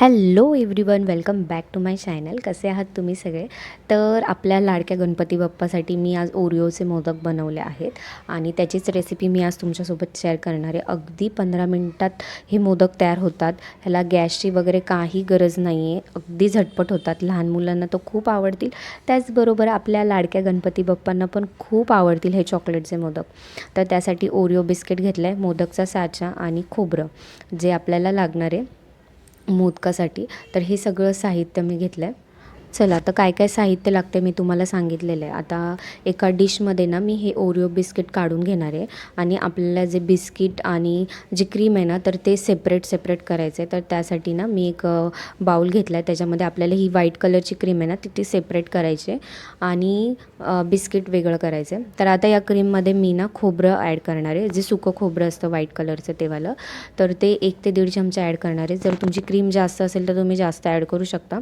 Hello everyone welcome back to my channel. कसे आहात तुम्ही सगळे? तर आपल्या लाडक्या गणपती बाप्पासाठी मी आज ओरिओचे मोदक बनवले आहेत आणि त्याचीच रेसिपी मी आज तुमच्यासोबत शेअर करणार आहे. अगदी पंधरा मिनटात हे मोदक तयार होतात. ह्याला गॅसची वगैरे काही गरज नाही आहे अगदी झटपट होतात. लहान मुलांना तर खूप आवडतील. त्याचबरोबर आपल्या लाडक्या गणपती बाप्पांना पण खूप आवडतील हे चॉकलेटचे मोदक. तर त्यासाठी ओरिओ बिस्किट घेतलं आहे मोदकचा साचा आणि खोबरं जे आपल्याला लागणार आहे. मोदकासाठी. तर हे सगळं साहित्य मी घेतलं आहे चला तर काय काय साहित्य लागते मी तुम्हाला सांगितलेलं आहे. आता एका डिशमध्ये ना मी हे ओरिओ बिस्किट काढून घेणार आहे आणि आपल्याला जे बिस्किट आणि जी क्रीम आहे ना तर ते सेपरेट सेपरेट करायचं आहे तर त्यासाठी ना मी एक बाउल घेतला आहे त्याच्यामध्ये आपल्याला ही व्हाईट कलरची क्रीम आहे ना ती ती सेपरेट करायची आहे आणि बिस्किट वेगळं करायचं आहे तर आता या क्रीममध्ये मी ना खोबरं ॲड करणार आहे. जे सुकं खोबरं असतं व्हाईट कलरचं तेवालं तर ते एक ते दीड चमचा ॲड करणार आहे. जर तुमची क्रीम जास्त असेल तर तुम्ही जास्त ॲड करू शकता.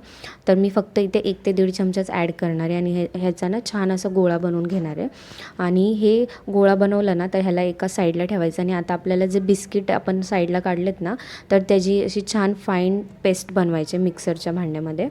तर मी फक्त इथे एक ते दीड चमचाच ॲड करणार आहे आणि हे ह्याचा ना छान असं गोळा बनवून घेणार आहे. आणि हे गोळा बनवला ना तर ह्याला एका साईडला ठेवायचं आणि आता आपल्याला जे बिस्किट आपण साईडला काढलेत ना तर त्याची अशी छान फाईन पेस्ट बनवायची मिक्सरच्या भांड्यामध्ये.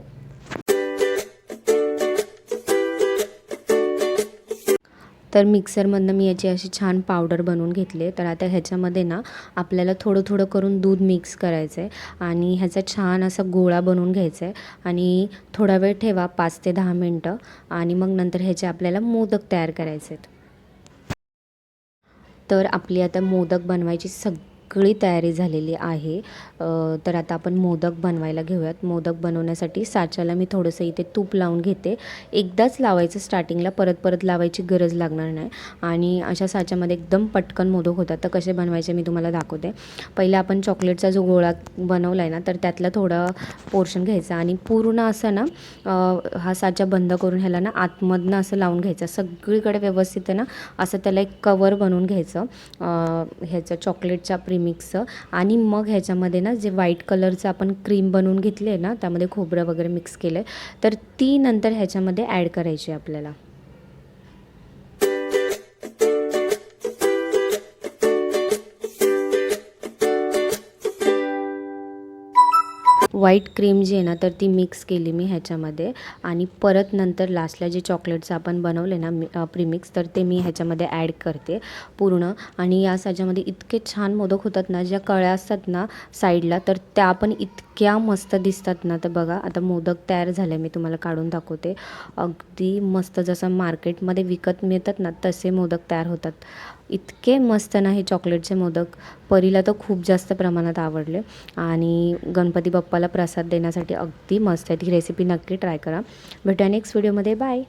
तर मिक्सरमधनं मी याची अशी छान पावडर बनवून घेतली तर आता ह्याच्यामध्ये ना आपल्याला थोडं थोडं करून दूध मिक्स करायचं आहे आणि ह्याचा छान असा गोळा बनवून घ्यायचा आहे. आणि थोडा वेळ ठेवा पाच ते दहा मिनटं. आणि मग नंतर ह्याचे आपल्याला मोदक तयार करायचे आहेत. तर आपली आता मोदक बनवायची सग सगळी तयारी झालेली आहे. तर आता आपण मोदक बनवायला घेऊयात. मोदक बनवण्यासाठी साच्याला मी थोडंसं इथे तूप लावून घेते. एकदाच लावायचं स्टार्टिंगला परत परत लावायची गरज लागणार नाही. आणि अशा साच्यामध्ये एकदम पटकन मोदक होतात. तर कसे बनवायचे मी तुम्हाला दाखवते. पहिले आपण चॉकलेटचा जो गोळा बनवला आहे ना तर त्यातला थोडं पोर्शन घ्यायचं. आणि पूर्ण असं ना हा साचा बंद करून ह्याला ना आतमधनं असं लावून घ्यायचं. सगळीकडे व्यवस्थित आहे ना असं त्याला एक कवर बनवून घ्यायचं. ह्याचं चॉकलेटच्या मिक्स आणि मग ह्याच्यामध्ये ना जे व्हाईट कलरचं आपण क्रीम बनवून घेतली आहे ना त्यामध्ये खोबरं वगैरे मिक्स केलं आहे तर ती नंतर ह्याच्यामध्ये ॲड करायची आपल्याला. व्हाईट क्रीम जी आहे ना तर ती मिक्स केली मी ह्याच्यामध्ये. आणि परत नंतर लास्टला जे चॉकलेटचं आपण बनवले ना प्रीमिक्स तर ते मी ह्याच्यामध्ये ॲड करते पूर्ण. आणि या साच्यामध्ये इतके छान मोदक होतात ना ज्या कळ्या असतात ना साईडला तर त्या पण इतक्या मस्त दिसतात ना. तर बघा आता मोदक तयार झाले मी तुम्हाला काढून दाखवते. अगदी मस्त जसं मार्केटमध्ये विकत मिळतात ना तसे मोदक तयार होतात. इतके मस्त नाही हे चॉकलेटचे मोदक. परीला तर खूप जास्त प्रमाणात आवडले. आणि गणपती बाप्पाला प्रसाद देण्यासाठी अगदी मस्त आहे ती रेसिपी नक्की ट्राय करा. भेटूया नेक्स्ट व्हिडिओमध्ये बाय